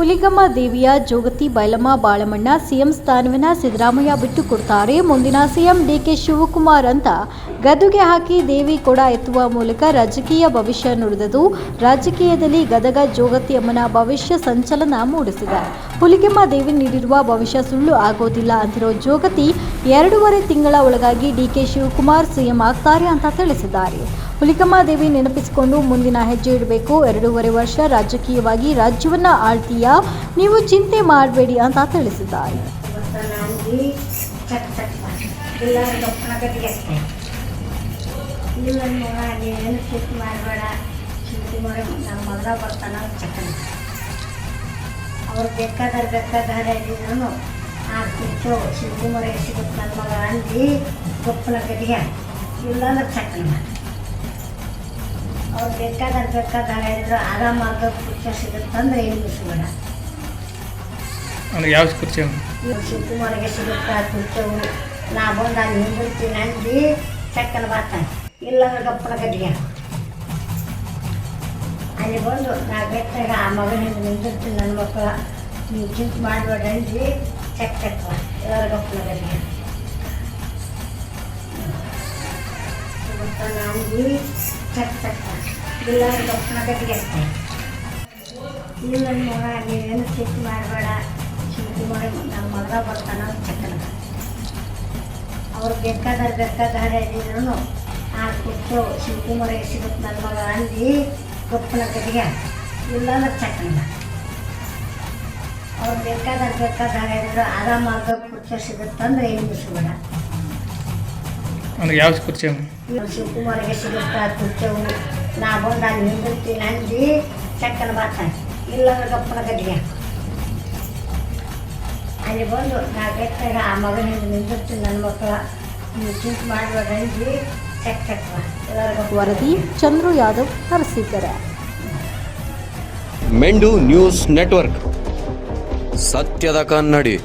ಹುಲಿಗಮ್ಮ ದೇವಿಯ ಜೋಗತಿ ಬೈಲಮ್ಮ ಬಾಳಮಣ್ಣ ಸಿಎಂ ಸ್ಥಾನವನ್ನ ಸಿದ್ದರಾಮಯ್ಯ ಬಿಟ್ಟು ಕೊಡ್ತಾರೆ. ಮುಂದಿನ ಸಿಎಂ ಡಿಕೆ ಶಿವಕುಮಾರ್ ಅಂತ ಗದ್ದುಗೆ ಹಾಕಿ ದೇವಿ ಕೊಡ ಎತ್ತುವ ಮೂಲಕ ರಾಜಕೀಯ ಭವಿಷ್ಯ ನುಡಿದದು. ರಾಜಕೀಯದಲ್ಲಿ ಗದಗ ಜೋಗತಿ ಅಮ್ಮನ ಭವಿಷ್ಯ ಸಂಚಲನ ಮೂಡಿಸಿದೆ. ಹುಲಿಗೆಮ್ಮ ದೇವಿ ನೀಡಿರುವ ಭವಿಷ್ಯ ಸುಳ್ಳು ಆಗೋದಿಲ್ಲ ಅಂತಿರೋ ಜೋಗತಿ ಎರಡೂವರೆ ತಿಂಗಳ ಒಳಗಾಗಿ ಡಿಕೆ ಶಿವಕುಮಾರ್ ಸಿಎಂ ಆಗ್ತಾರೆ ಅಂತ ತಿಳಿಸಿದ್ದಾರೆ. ಹುಲಿಕಮ್ಮ ದೇವಿ ನೆನಪಿಸಿಕೊಂಡು ಮುಂದಿನ ಹೆಜ್ಜೆ ಇಡಬೇಕು. ಎರಡೂವರೆ ವರ್ಷ ರಾಜಕೀಯವಾಗಿ ರಾಜ್ಯವನ್ನ ಆಳ್ತೀಯ. ನೀವು ಚಿಂತೆ ಮಾಡಬೇಡಿ ಅಂತ ತಿಳಿಸಿದ್ದಾರೆ. ಇಲ್ಲ ಮಗ ಚಿಂತೆ ಮಾಡಬೇಡ. ಚಿಂತೆ ಮಾಡಿ ನಮ್ಮ ಮಗ ಬರ್ತಾನ ಚಕ್ಕನ ಅವ್ರು ಬೇಕಾದ್ರೆ ಬೇಕಾದ್ರೆ ಇದ್ದಿದ್ರು ಆ ಕುಚ್ಚು ಸಿಗುತ್ತೆ ನನ್ನ ಮಗ ಅಂದು ದಪ್ಪನ ಗಟ್ಟಿಗೆ ಇಲ್ಲಾಂದ್ರೆ ಚಕ್ಕನ ಮಾಡಿ. ಅವ್ರು ಬೇಕಾದ್ರೆ ಬೇಕಾದ್ರೆ ಹೇಳಿದ್ರು ಆರಾಮಾಗ ಕುಚ್ಚು ಸಿಗುತ್ತಂದ್ರೆ ಏನು ಯಾವ ಕುರ್ಚಿ ಶಿವಕುಮಾರ್ಗೆ ಸಿಗುತ್ತಾ ಕುರ್ತವು ನಾ ಬಂದು ಅಲ್ಲಿ ನಿಂದಿರ್ತೀನಿ ಅಂದು ಚಕ್ಕನ ಬಾತ ಇಲ್ಲಾಂದ್ರೆ ಗಪ್ಪನ ಕಟ್ಟಿಗೆ ಅಲ್ಲಿ ಬಂದು ನಾ ಬೆಟ್ಟಾಗ ಆ ಮಗನಿಂದ ನಿಂದಿರ್ತೀನಿ ನನ್ನ ಮಕ್ಕಳ. ನೀವು ಚಿಂತೆ ಮಾಡಬೇಡ ಅಂದು ಚಕ್ ಚಕ್ಕ ಎಲ್ಲರ ಗಪ್ಪನ ಗಟ್ಟಿಗೆ ಅಂದು ಚಕ್ ಚಕ್ಕ ಇಲ್ಲಾಂದ್ರೆ ಗಪ್ಪನ ಕಟ್ಟಿಗೆ ಇಲ್ಲ ಮಗ ನೀವೇನು ಚಿಂತೆ ಮಾಡಬೇಡ. ಚಿಂತೆ ಮಾಡಿ ನಮ್ಮ ಮಗ ಬರ್ತಾನ ಚಕ್ಕನ ಅವ್ರು ಬೇಕಾದ್ರೆ ಬೇಕಾದ್ರೆ ಇದ್ದಿದ್ರು ಚಿಂತೆ ಮಾಡಿ ಸಿಗುತ್ತೆ ನನ್ನ ಮಗ ಅಂದು ಗೊಪ್ಪನ ಕಡೆಗೆ ಇಲ್ಲಾಂದ್ರೆ ಚಕ್ಕನ ಅವ್ರು ಬೇಕಾದ್ರೆ ಬೇಕಾದ ಇದ್ರು ಆರಾಮಾಗ ಕುಚ್ಚು ಸಿಗುತ್ತಂದ್ರೆ ಏನು ಬಿಸ್ಬೇಡ ಅಂದ್ರೆ ಯಾವ ಕುರ್ಚಿ ಶಿವಕುಮಾರ್ಗೆ ಸಿಗುತ್ತಾ ಕುಚ್ಚವು ನಾ ಬಂದು ಅಲ್ಲಿ ನಿಂದಿರ್ತೀನಿ ಅಂದು ಚಕ್ಕನ ಬಾತ ಇಲ್ಲಾಂದ್ರೆ ಗಪ್ಪನ ಕಡೆಗೆ ಅಲ್ಲಿ ಬಂದು ನಾ ಬೇಕಾಗ ಆ ಮಗನಿಂದ ನಿಂದಿರ್ತೀನಿ ನನ್ನ ಮಕ್ಕಳ. ನೀವು ಮಾಡುವಾಗ ಮಾಡಬೇಡ ವರದಿ ಚಂದ್ರು ಯಾದವ್ ಅರಸೀಕೆರೆ ಮೆಂಡು ನ್ಯೂಸ್ ನೆಟ್ವರ್ಕ್. ಸತ್ಯದ ಕನ್ನಡಿ.